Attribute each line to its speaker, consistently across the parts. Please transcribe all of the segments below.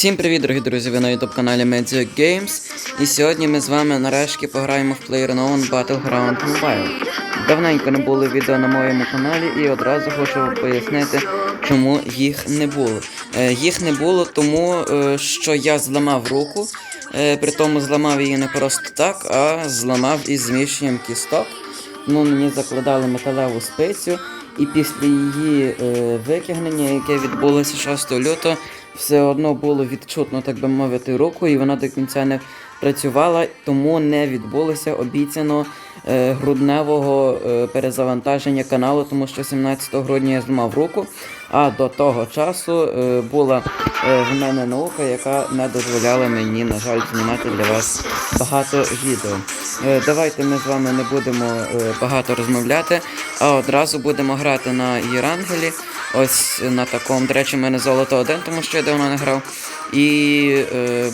Speaker 1: Всім привіт, дорогі друзі! Ви на youtube каналі Media Games. І сьогодні ми з вами нарешті пограємо в PlayerUnknown Battleground Mobile. Давненько не було відео на моєму каналі і одразу хочу пояснити, чому їх не було. Е, їх не було тому, е, що я зламав руку. Е, при тому зламав її не просто так, а зламав із зміщенням кісток. Ну, мені закладали металеву спицю, і після її е, викигнення, яке відбулося 6 лютого, все одно було відчутно, так би мовити, руку, і вона до кінця не працювала, тому не відбулося обіцяно е, грудневого е, перезавантаження каналу, тому що 17 грудня я зламав руку. А до того часу е, була в мене наука, яка не дозволяла мені, на жаль, знімати для вас багато відео. Давайте ми з вами не будемо багато розмовляти, а одразу будемо грати на Єрангелі. Ось на такому. До речі, в мене золото один, тому що я давно не грав. І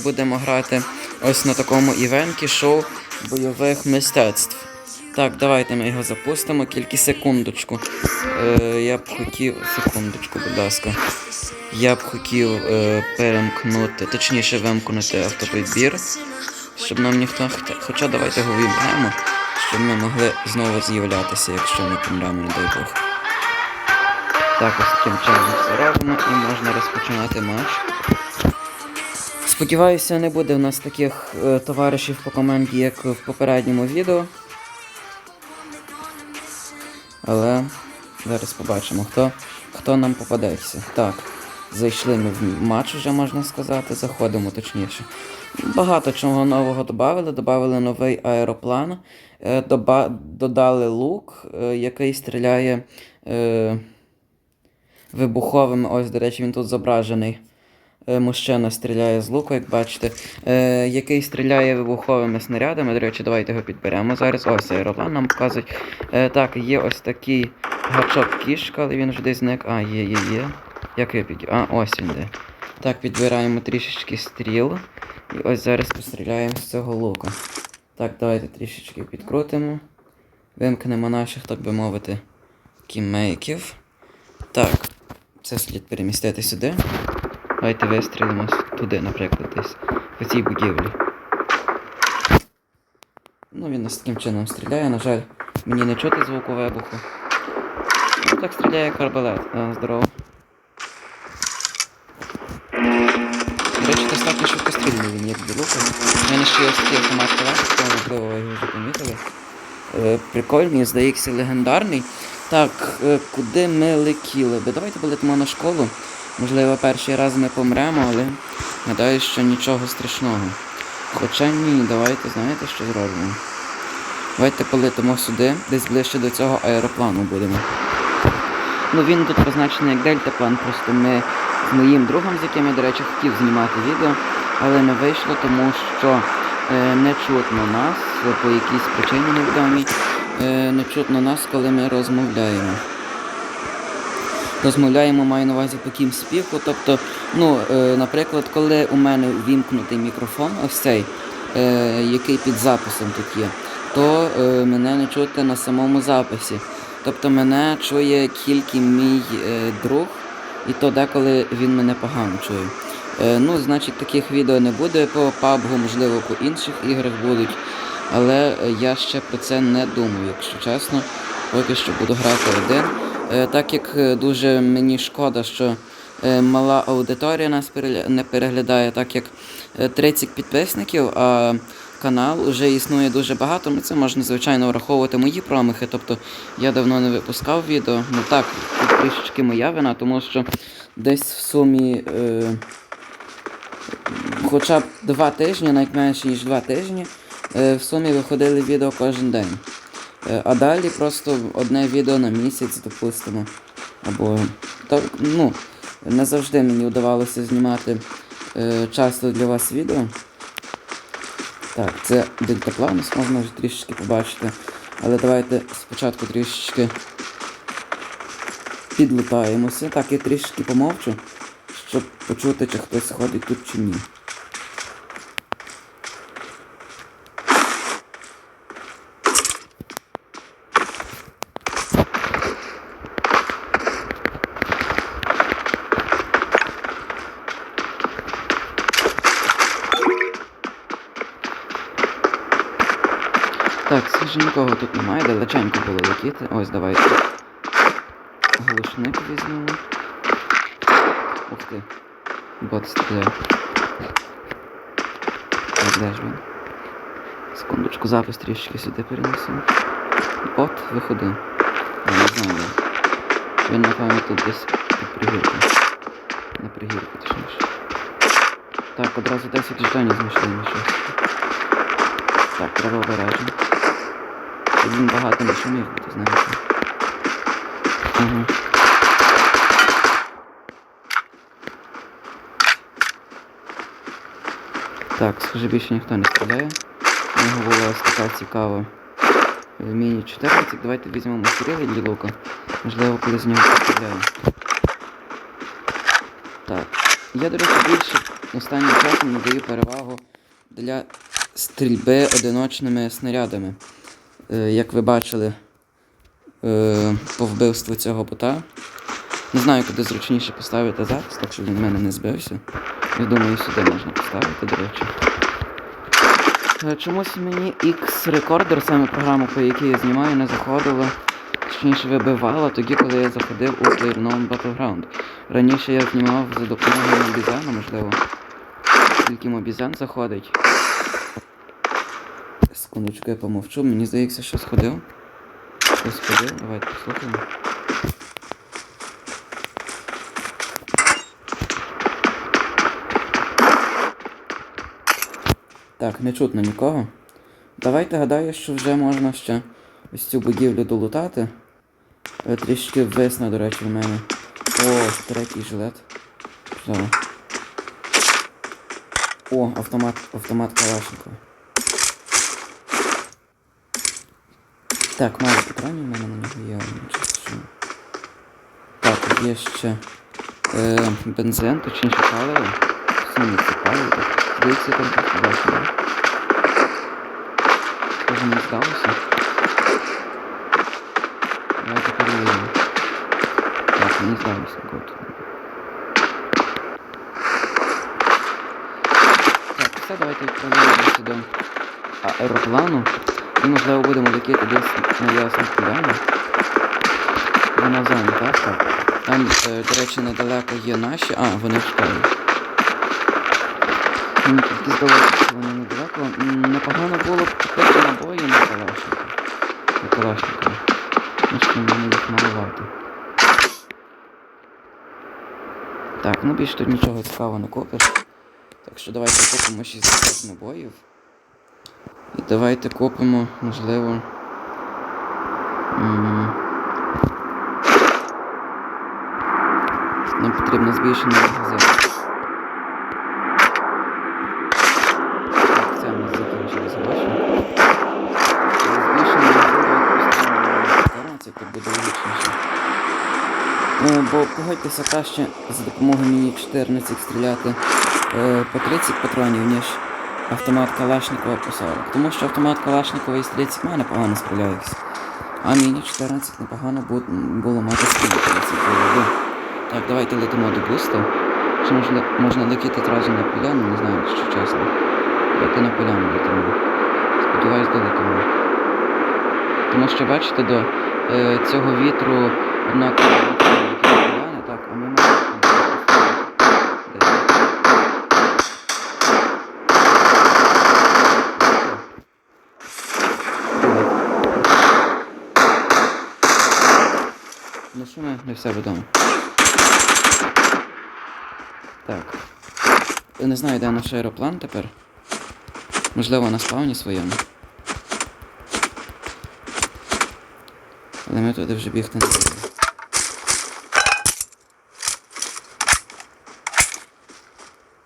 Speaker 1: будемо грати ось на такому івенті шоу бойових мистецтв. Так, давайте ми його запустимо, тільки секундочку. Е, я б хотів. Секундочку, будь ласка. Я б хотів е, перемкнути, точніше вимкнути автопідбір, щоб нам ніхто. хто- Хоча давайте його вімкнемо, щоб ми могли знову з'являтися, якщо ми помремо, не дай Бог. Так, ось таким чином все робимо і можна розпочинати матч. Сподіваюся, не буде в нас таких е, товаришів по команді, як в попередньому відео. Але зараз побачимо, хто, хто нам попадеться. Так, зайшли ми в матч, вже можна сказати, заходимо точніше. Багато чого нового додали. Додали новий аероплан, е, доба, додали лук, е, який стріляє е, вибуховими. Ось, до речі, він тут зображений. Е, Мужчина стріляє з луку, як бачите, е, який стріляє вибуховими снарядами. До речі, давайте його підберемо зараз. Ось аероплан нам показують. Е, так, є ось такий гачок кішка, але він вже десь зник. А, є, є, є. Як я під... А, ось він де. Так, підбираємо трішечки стріл. І ось зараз постріляємо з цього лука. Так, давайте трішечки підкрутимо. Вимкнемо наших, так би мовити, кімейків. Так, це слід перемістити сюди. Давайте вистрілимо туди, наприклад, десь по цій будівлі. Ну, він нас таким чином стріляє, на жаль, мені не чути звуку вибуху. Ну так стріляє як арбалет. А, здорово. До речі, достатньо швидко стрільний він, як білука. У мене ще є такий автомат Калашникова, можливо, ви його вже помітили. Е, прикольний, здається, легендарний. Так, е, куди ми летіли? Давайте полетимо на школу. Можливо, перший раз ми помремо, але гадаю, що нічого страшного. Хоча ні, давайте, знаєте, що зробимо? Давайте полетимо сюди, десь ближче до цього аероплану будемо. Ну він тут позначений як дельтаплан, просто ми з моїм другом, з яким я, до речі, хотів знімати відео, але не вийшло, тому що е, не чутно нас, по якійсь причині невідомій, е, не чутно нас, коли ми розмовляємо. Розмовляємо, маю на увазі по кімспіку. Тобто, ну, е, наприклад, коли у мене увімкнутий мікрофон, ось цей, е, який під записом тут є, то е, мене не чути на самому записі. Тобто мене чує тільки мій друг, і то деколи він мене погано чує. Ну, значить, таких відео не буде по PUBG, можливо, по інших іграх будуть. Але я ще про це не думаю, якщо чесно. Поки що буду грати один. Е, так як е, дуже мені шкода, що е, мала аудиторія нас не переглядає, так як е, 30 підписників, а канал вже існує дуже багато. Ну, це можна, звичайно, враховувати мої промахи. Тобто я давно не випускав відео. Ну так, тут трішечки моя вина, тому що десь в сумі. Е, Хоча б два тижні, навіть менше ніж два тижні, в сумі виходили відео кожен день. Е, А далі просто одне відео на місяць, допустимо. Або то, ну, не завжди мені вдавалося знімати е, часто для вас відео. Так, це дельтаплан, можна вже трішечки побачити. Але давайте спочатку трішечки підлутаємося. Так, я трішечки помовчу, щоб почути, чи хтось ходить тут чи ні. Так, схоже, нікого тут немає, далеченько було летіти. Ось, давайте. Глушник візьмемо. Ух ти. Бот стріляє. Так, де ж він? Секундочку, запис трішки сюди перенесемо. Бот, виходи. Я не знаю. Він, напевно, тут десь під пригіркою. На пригірку, точніше. Так, одразу 10 жетонів знайшли нічого. Так, треба обережно. Він багато не шумів буде, знаєте. Угу. Так, схоже, більше ніхто не стріляє. У нього була ось така цікава е, міні 14. Давайте візьмемо стріли для лука. Можливо, коли з нього постріляємо. Так. Я, до речі, більше останнім часом надаю перевагу для стрільби одиночними снарядами. Е, як ви бачили е, по вбивству цього бота. Не знаю, куди зручніше поставити зараз, так щоб він в мене не збився. Я думаю, сюди можна поставити, до речі. Е, Чомусь мені X-Recorder, саме програма, по якій я знімаю, не заходила. Точніше вибивала тоді, коли я заходив у PlayerUnknown Battleground. Раніше я знімав за допомогою Мобізана, можливо. Тільки Мобізан заходить. Секундочку, я помовчу. Мені здається, що сходив. Щось сходив, давайте послухаємо. Так, не чутно нікого. Давайте гадаю, що вже можна ще ось цю будівлю долутати. Е, Трішки висне, до речі, в мене. О, третій жилет. Чудово. О, автомат, автомат Калашникова. Так, мало патронів в мене на нього є. Так, є ще е, бензин, точніше паливо. Сумі це паливо. Здається, там просто да? Схоже, не здалося. Давайте перевіримо. Так, мені здалося, год. Так, все, давайте відправляємося до аероплану. І можливо будемо летіти десь на ясну поляну. Вона зайнята, так. Там, е, до речі, недалеко є наші. А, вони в школі. Мені тільки здалося, що вони недалеко. Непогано було б купити набої на Калашника. На Калашника. Ну що мені їх малувати. Так, ну більше тут нічого цікавого не купиш. Так що давайте купимо 60 набоїв. І давайте купимо, можливо. Нам потрібно збільшений магазин. Так, це у нас поставимо на 14, тут буде логічніше. Е, Бо погодьтеся краще за допомогою міні 14 стріляти е, по 30 патронів, ніж автомат Калашникова по 40. Тому що автомат Калашникова із 30 мене погано справляється. А міні 14 непогано бу- було мати скільки 30 бойових. Так, давайте летимо до буста. Чи можна, можна летіти одразу на поляну, не знаю, якщо чесно. Давайте на поляну летимо. Сподіваюсь, долетимо. Тому що бачите, до е, цього вітру однаково летять поляни, так, а ми можемо. Десь. Ну що ми не в себе вдома. Так. Я не знаю, де наш аероплан тепер. Можливо, на спавні своєму. Але ми туди вже бігти не будемо.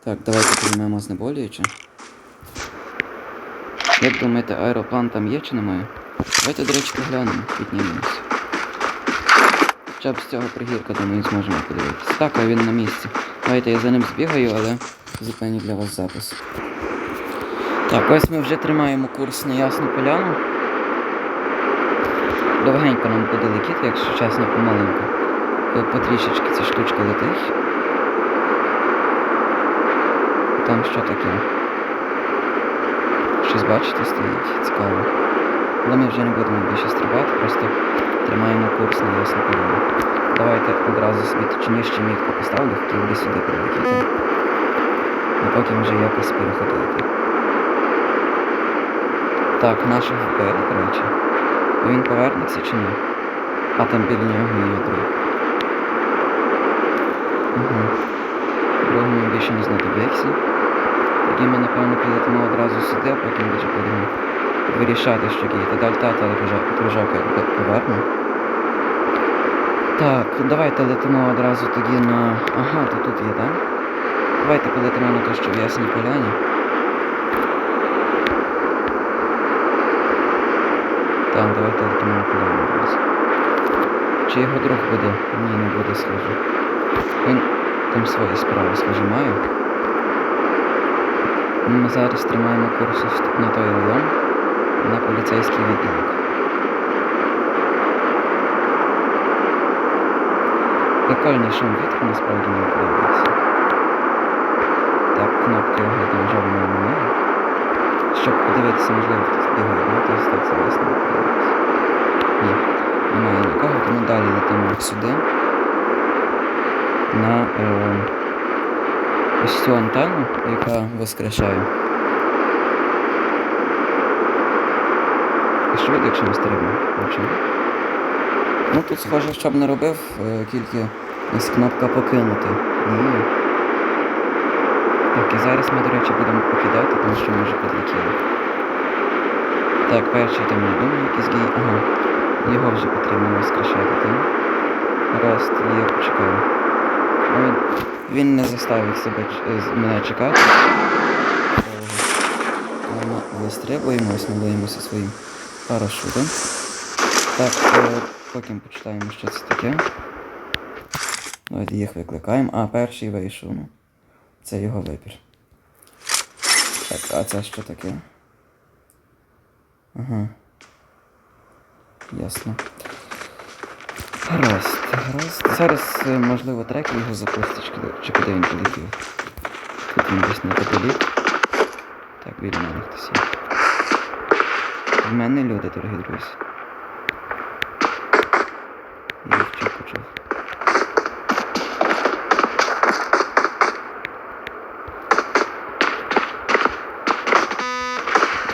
Speaker 1: Так, давайте приймемо знеболююче. Як думаєте, аероплан там є чи немає? Давайте, до речі, поглянемо, піднімемося. Хоча б з цього пригірка, думаю, зможемо подивитися. Так, а він на місці. Давайте я за ним збігаю, але зупиню для вас запис. Так, ось ми вже тримаємо курс на ясну поляну. Довгенько нам буде летіти, якщо чесно, помаленьку. Е, Потрішечки ця штучка летить. Там що таке? Щось бачите стоїть, цікаво. Але ми вже не будемо більше стрибати, просто тримаємо курс на ясну поляну. Давайте одразу собі точніше мітку поставлю, хотів би сюди прилетіти. А потім вже якось переходити. Так, наших вбили, до речі. Він повернеться чи ні? А там біля нього є друг. Угу. Другому більше не знадобиться. Тоді ми, напевно, полетимо одразу сюди, а потім вже будемо вирішати, що діяти. Далі тата дружак якби. Так, давайте летимо одразу тоді на. Ага, то тут є, так? Давайте полетимо на те, що в Ясній Поляні. Так, давайте летимо на поляну одразу. Чи його друг буде? Ні, не буде, схоже. Він там свої справи, схоже, має. Ми зараз тримаємо курс на той район, на поліцейський відділок. Прикольний шум вітру насправді мені подобається. Так, кнопки огляду на мене. Щоб подивитися, можливо, хтось бігає, ну то так зараз не подивитися. Ні, немає нікого, тому далі летимо сюди. На е, ось цю антенну, яка воскрешає. Буде, якщо ми стрибнемо? Ну тут схоже, що б не робив, е, тільки ось кнопка покинути. І... Так, і зараз ми, до речі, будемо покидати, тому що ми вже підлетіли. Так, перший там не думаю, якийсь гій. Ага. Його вже потрібно воскрешати, так? Раз, я почекаю. Він, він не заставить себе ч- мене чекати. Довго. Ми вистрибуємо, ось ми боїмося своїм парашутом. Так, е, потім почитаємо, що це таке. Давайте їх викликаємо. А, перший вийшов. Ну. Це його вибір. Так, а це що таке? Ага. Ясно. Гаразд, гаразд. Зараз, е, можливо, трек його запустить, чи куди- він полетів. Тут він десь не політ. Так, хтось є. В мене люди, дорогі друзі. Я чітко почув.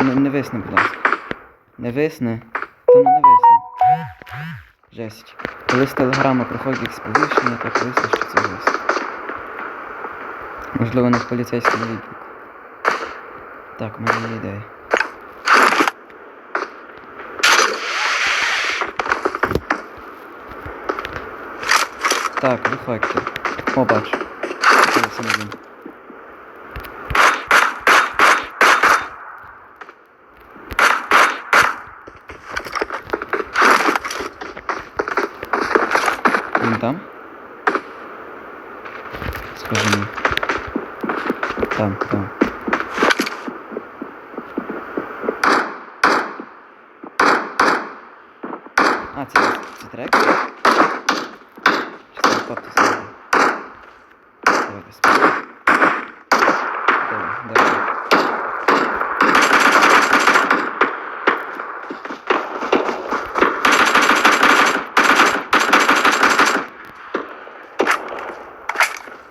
Speaker 1: Не, не висне, будь ласка. Не висне. Та ну не висне. Жесть. Коли з телеграми приходять сповіщення, так висне, що це висне. Можливо, не в поліцейському відділку. Так, у мене є ідея. Так, виходьте. О, бачу. Це саме він. Він там? Скажи мені. Там, там. А, це, це трек? Добре, добре.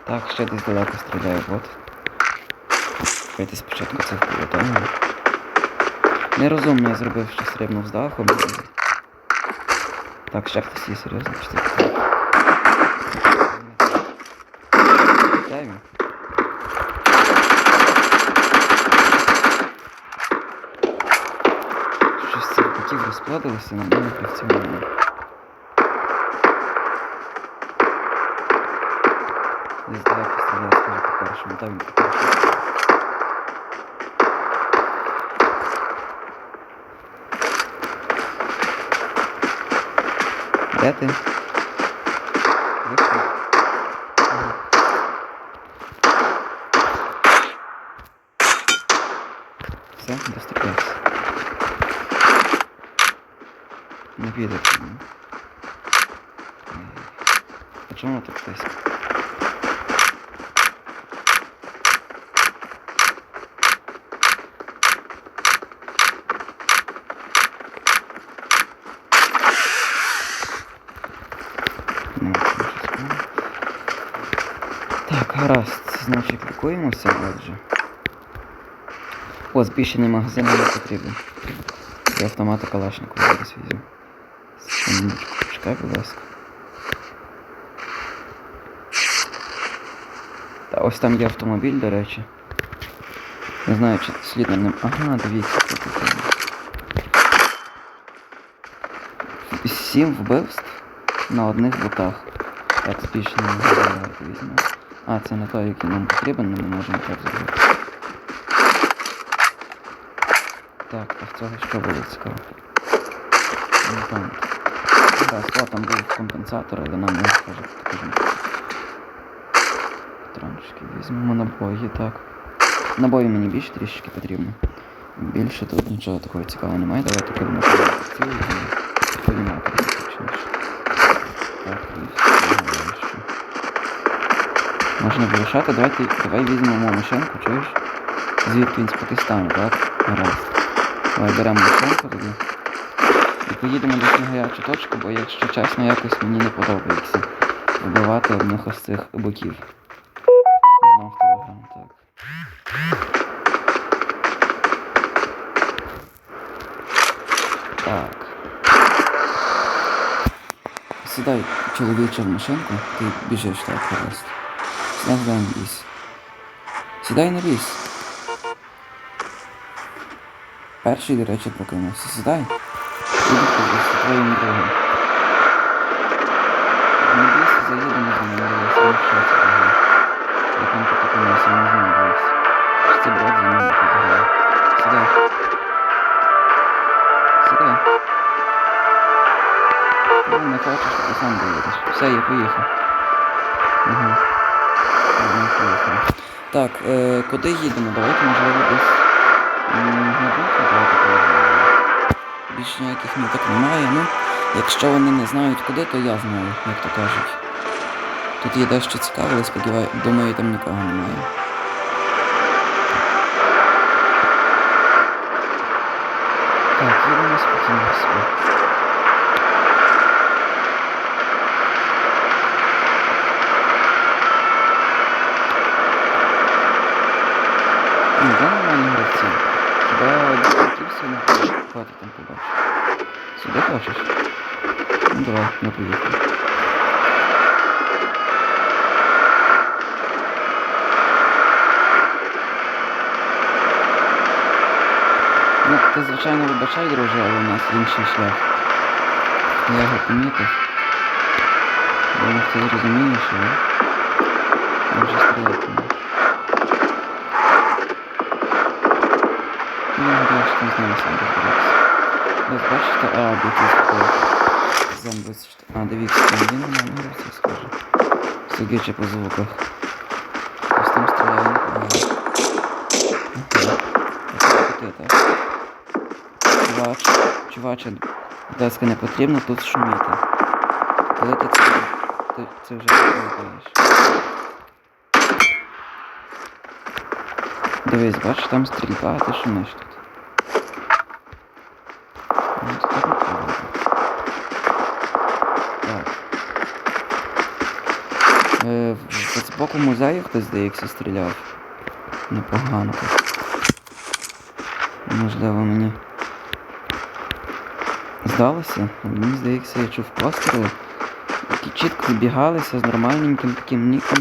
Speaker 1: Так, ще десь далеко стріляє бот. Давайте спочатку це впорядкуємо. Нерозумно я зробив, що стрибнув з даху. Так, ще хтось є серйозно, чи це таке? Де він? Щось з цих ботів розплодилося, на мене працює. Десь далеко стріляє, скажу по першому. Там він по першому. Де ти? відео. А чому так тиск? Ну, так, гаразд, значить паркуємося, отже. О, збільшений магазин не потрібен. Я автомата Калашникова зараз візьму. Почекай, будь ласка. Та ось там є автомобіль, до речі. Не знаю, чи слід на ним. Ага, дивіться, тут. є. Сім вбивств на одних ботах. Так, магазин візьмемо. А, це не той, який нам потрібен, ми можемо так зробити. Так, а в цього що було цікаво? Ну там. Так, о, там був компенсатор, але нам не скаже, покажемо. Патрончики візьмемо набої, так. Набої мені більше трішки потрібно. Більше тут нічого такого цікавого немає. Давайте кидемо цілу коліматор, точніше. Так, і все. Можна вирішати, давайте, давай візьмемо машинку, чуєш? Звідки він з Пакистану, так? Гаразд. Давай беремо машинку тоді. І поїдемо десь на гарячу точку, бо якщо чесно, якось мені не подобається вбивати одних ось цих боків. Знов телеграм, так. Так. Сідай, чоловіче, в машинку, ти біжиш так гаразд. Сідай на ліс. Сідай на ліс. Перший, до речі, прокинувся. Сідай. Твоїм другом. На ліс заїдемо за мною, я сам що це. Я там тут опинився, не знаю ліс. Чи це брат за мною підграє. Сідай. Сідай. Ну, не хочеш, то сам доїдеш. Все, я поїхав. Угу. Я поїхав. Так, е, куди їдемо? Давайте, можливо, десь. На думку, давайте поїдемо. Більше ніяких міток немає, ну. Якщо вони не знають куди, то я знаю, як то кажуть. Тут є дещо цікаве, але сподіваюся, думаю, там нікого немає. Так, їдемо спокійно собі. Ну, да, нормальні гравці. Хіба одноків сьогодні хватить там побачиш? Сюди хочеш? Ну давай, ми поїхали. Ну, ти, звичайно, вибачай, друже, але у нас інший шлях. Я його помітив. Думаю, ти розумієш, але... Я вже стріляти не. Ну, ти сам розберешся. Ось бачите, а, бійки такої. Зам 24. А, дивіться, там він на гравці схоже. Судячи по звуках. Ось там стріляє непогано. Ага. Ось. Чувач, чуваче, будь ласка, не потрібно тут шуміти. Коли ти це, ти це вже робиш. Дивись, бачиш, там стрільба, а ти шумиш тут. З музею хтось, здається, стріляв. Непогано. Можливо, мені здалося. Мені здається, я чув постріли, які чітко збігалися з нормальненьким таким ніком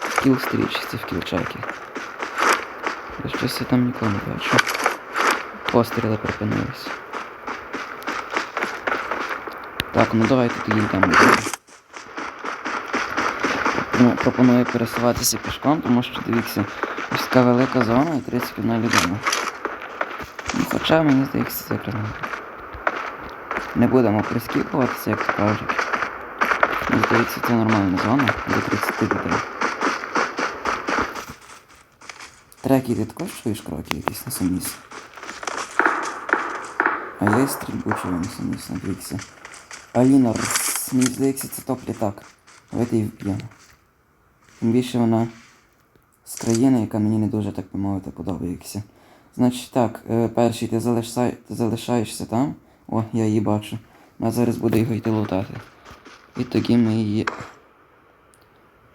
Speaker 1: в кіл-стрічці в кілчакі. Бо щось я там нікого не бачу. Постріли припинилися. Так, ну давайте тоді йдемо. Ну, пропоную пересуватися пішком, тому що дивіться, ось така велика зона і 31 людина. Ну, хоча мені здається, це якраз не будемо прискіпуватися, як кажуть. Мені здається, це нормальна зона до 30 людей. Треки, ти також чуєш кроки якісь на саміс? А я і стрільбу чую на саміс, дивіться. Аліна, мені здається, це топ літак. Давайте її вб'ємо. Тим більше вона з країни, яка мені не дуже, так би мовити, подобається. Значить так, е, перший ти, залишай, ти залишаєшся там. О, я її бачу. Вона зараз буде його йти лутати. І тоді ми її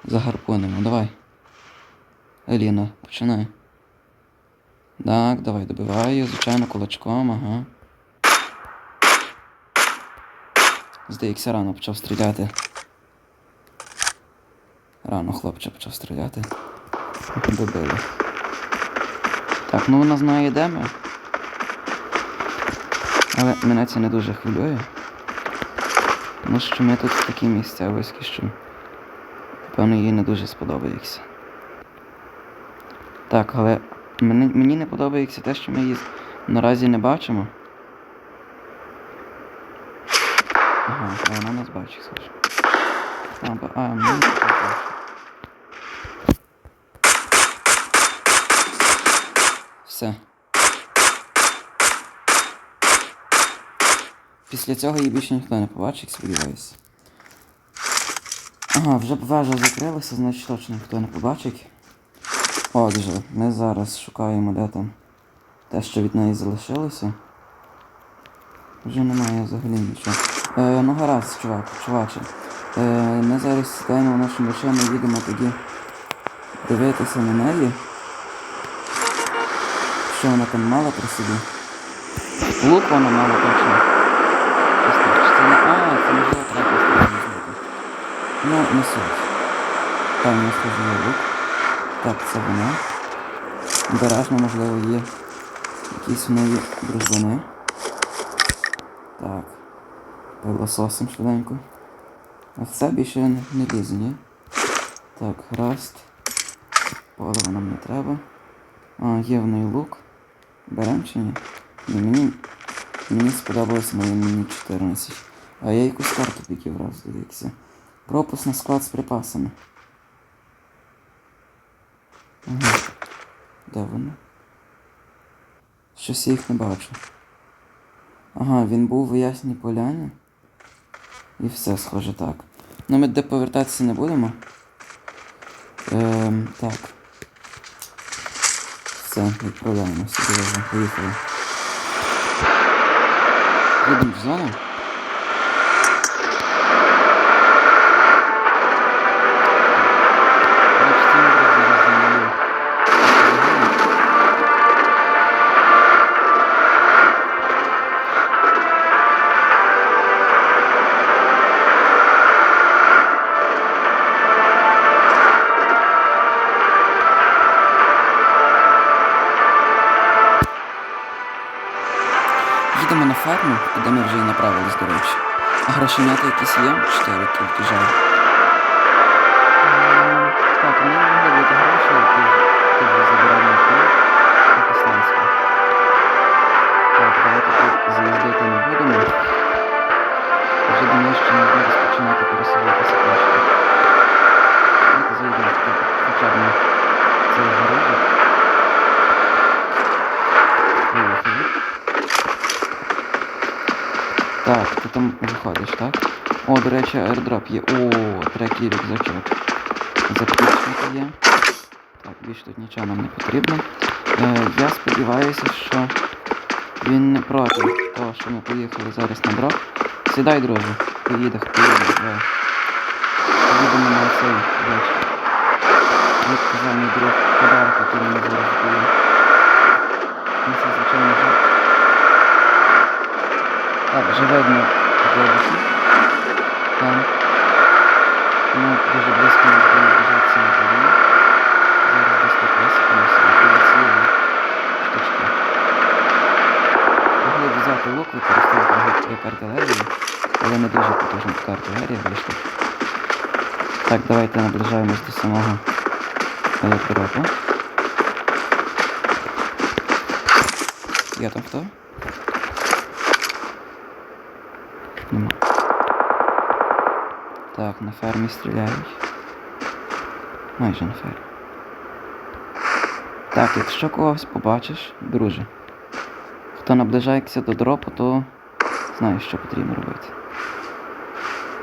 Speaker 1: загарпунимо. Давай. Еліна, починай. Так, давай добиваю, звичайно, кулачком, ага. Здається, рано почав стріляти. Рано хлопче почав стріляти. Добили. Так, ну вона знає, де ми. Але мене це не дуже хвилює. Тому що ми тут в такій місцевості, що певно їй не дуже сподобається. Так, але мені, мені не подобається те, що ми її наразі не бачимо. Ага, вона нас бачить, схоже. А, а мені не бачить. Все. Після цього її більше ніхто не побачить, сподіваюся. Ага, вже вежа закрилася, значить точно ніхто не побачить. Отже, ми зараз шукаємо, де там те, що від неї залишилося. Вже немає взагалі нічого. Е, ну гаразд, чувак, чуваче. Е, ми зараз сідаємо в нашу машину, їдемо тоді дивитися на неї. Що вона там мала при собі? Лук вона мала точно. Чи не... А, це можливо третя сторона знати. Ну, не суть. Там у нас лук. Так, це вона. Обережно, можливо, є якісь в неї дружбани. Так. Пилососом швиденько. А це більше не, не лізе, ні? Так, гаразд. Палива нам не треба. А, є в неї лук. Берем чи ні? Ні, мені, мені сподобалось моє міні 14. А я якусь карту тільки враз, здається. Пропуск на склад з припасами. Ага. Де вони? Щось я їх не бачу. Ага, він був у ясній поляні. І все схоже так. Ну ми де повертатися не будемо. Ем, так. Все, відправляємося. Поїхали. Їдемо в зону. Їдемо і де ми вже і направились, до речі. А грошенята якісь є? Чотири тільки жаль. Речі, аердроп є. О, третій рюкзачок. Заключники є. Так, більше тут нічого нам не потрібно. Е, я сподіваюся, що він не проти того, що ми поїхали зараз на дроп. Сідай, друже, поїде, поїде, давай. Поїдемо на цей вечір. Як казав мій друг, подарок, який мені зараз дає. Ну, це, звичайно, жарт. Так, вже видно. Там. Тому дуже близько не біжатися на коліна. Зараз десь тут висипаємося і поліції штучки. Могли б взяти лук, використовувати як артилерію, але не дуже потужна така артилерія вийшла. Так, давайте наближаємось до самого електропа. Я там хто? Нема. Так, на фермі стріляють. Майже на фермі. Так, якщо когось побачиш, друже, хто наближається до дропу, то знаєш, що потрібно робити.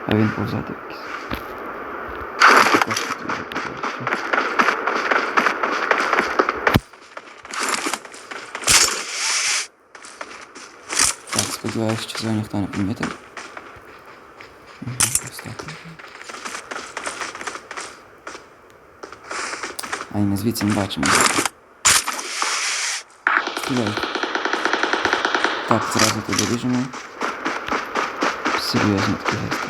Speaker 1: А він повзати якийсь. Так, сподіваюся, що цього ніхто не помітив. Мгм, ось ми звідси не бачимо. Стріляй. Так, зразу туди ріжемо. Серйозно такий гест.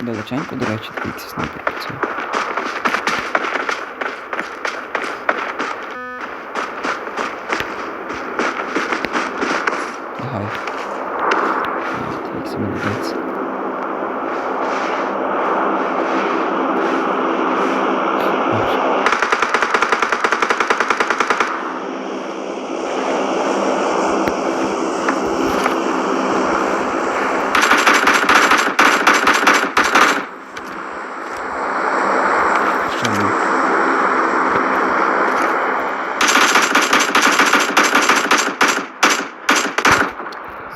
Speaker 1: Далеченько, до речі, дивіться, снайпер працює. Ага. Дивіться, молодець. Бачу. Що він?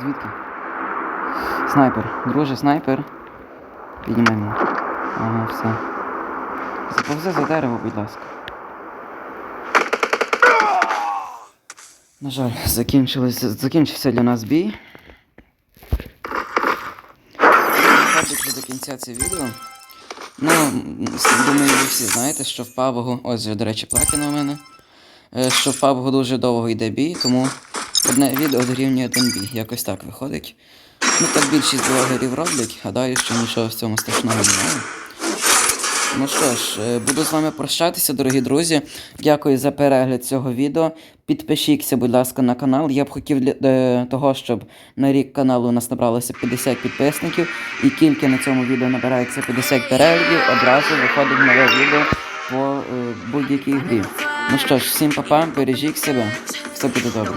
Speaker 1: Звідки? Друже, снайпер. Піднімай мене. Ага, все. Заповзи за дерево, будь ласка. На жаль, закінчився для нас бій. Доходить до кінця це відео. Ну, думаю, ви всі знаєте, що в пабогу, ось до речі, платіна у мене. е, Що в пабогу дуже довго йде бій, тому одне відео дорівнює один бій. Якось так виходить. Ну так більшість блогерів роблять. Гадаю, що нічого в цьому страшного немає. Ну що ж, е, буду з вами прощатися, дорогі друзі. Дякую за перегляд цього відео. Підпишіться, будь ласка, на канал. Я б хотів для е, того, щоб на рік каналу у нас набралося 50 підписників, і тільки на цьому відео набирається 50 переглядів, одразу виходить нове відео по е, будь-якій грі. Ну що ж, всім па-па, бережіть себе, все буде добре.